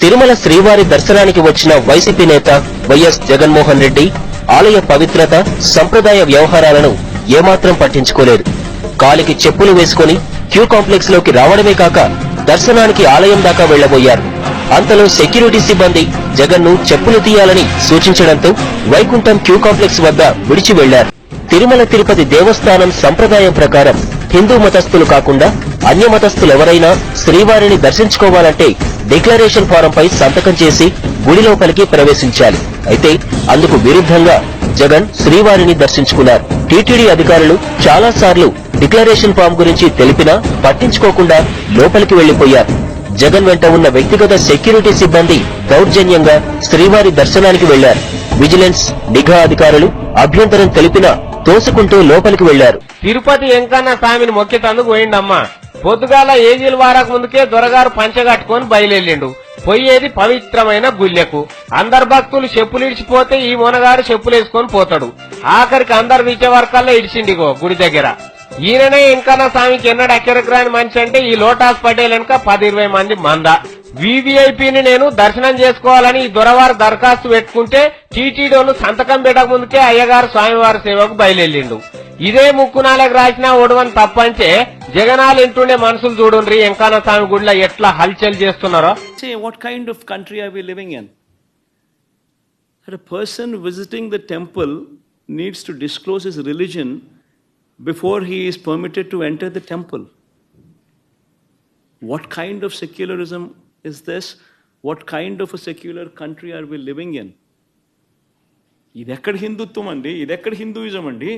తిరుమల శ్రీవారి దర్శనానికి వచ్చిన వైసీపీ నేత వైఎస్ జగన్మోహన్ రెడ్డి ఆలయ పవిత్రత సంప్రదాయ వ్యవహారాలను ఏమాత్రం పట్టించుకోలేదు. కాలికి చెప్పులు వేసుకుని క్యూ కాంప్లెక్స్లోకి రావడమే కాక దర్శనానికి ఆలయం దాకా వెళ్ళబోయారు అంతలో సెక్యూరిటీ సిబ్బంది జగన్ను చెప్పులు తీయాలని సూచించడంతో వైకుంఠం క్యూ కాంప్లెక్స్ వద్ద విడిచి వెళ్ళారు తిరుమల తిరుపతి దేవస్థానం సంప్రదాయం ప్రకారం హిందూ మతస్థులు కాకుండా అన్య మతస్థులెవరైనా శ్రీవారిని దర్శించుకోవాలంటే డిక్లరేషన్ ఫారంపై సంతకం చేసి గుడి లోపలికి ప్రవేశించాలి. అయితే అందుకు విరుద్ధంగా జగన్ శ్రీవారిని దర్శించుకున్నారు. టీటీడీ అధికారులు చాలాసార్లు డిక్లరేషన్ ఫామ్ గురించి తెలిపినా పట్టించుకోకుండా లోపలికి వెళ్ళిపోయారు జగన్ వెంట ఉన్న వ్యక్తిగత సెక్యూరిటీ సిబ్బంది దౌర్జన్యంగా శ్రీవారి దర్శనానికి వెళ్ళారు. విజిలెన్స్ నిఘా అధికారులు అభ్యంతరం తెలిపినా తోసుకుంటూ లోపలికి వెళ్ళారు తిరుపతి వెంకన్న స్వామిని మొక్కేటందుకు పోయిండమ్మా. పొద్దుగాల ఏజీల వారకు ముందుకే దొరగారు పంచగట్టుకుని బయలుదేరిండు. పోయేది పవిత్రమైన గుళ్ళెకు. అందరు భక్తులు చెప్పులు ఇడిచిపోతే ఈ మొనగారు చెప్పులేసుకొని పోతాడు. ఆఖరికి అందరు విచ్చే వరకల్లా ఇడిచిండిగో గుడి దగ్గర. ఈయననే వెంకన్న స్వామికి ఎన్నడ అక్కడికి రాని మనిషి అంటే ఈ లోటాస్ పటేల్ వెనుక పది ఇరవై మంది మంద. వీవీఐపీని నేను దర్శనం చేసుకోవాలని దొరవారు దరఖాస్తు పెట్టుకుంటే టీటీడోలు సంతకం పెట్టక ముందుకే అయ్యగారు స్వామివారి సేవకు బయలుదేరిండు. ఇదే ముక్కు నాలకు రాసినా ఓడవని తప్పంచే జగనాలు ఇంటుండే మనసులు చూడండి ఎంకాన స్వామి గుడిలో ఎట్లా హల్చల్ చేస్తున్నారో? What kind of country are living in person visiting the temple needs to disclose his religion before he is permitted to enter the temple what kind of secularism is this? What kind of a secular country are we living in? ఇది ఎక్కడ హిందుత్వం అండి ఇది ఎక్కడ Hinduism అండి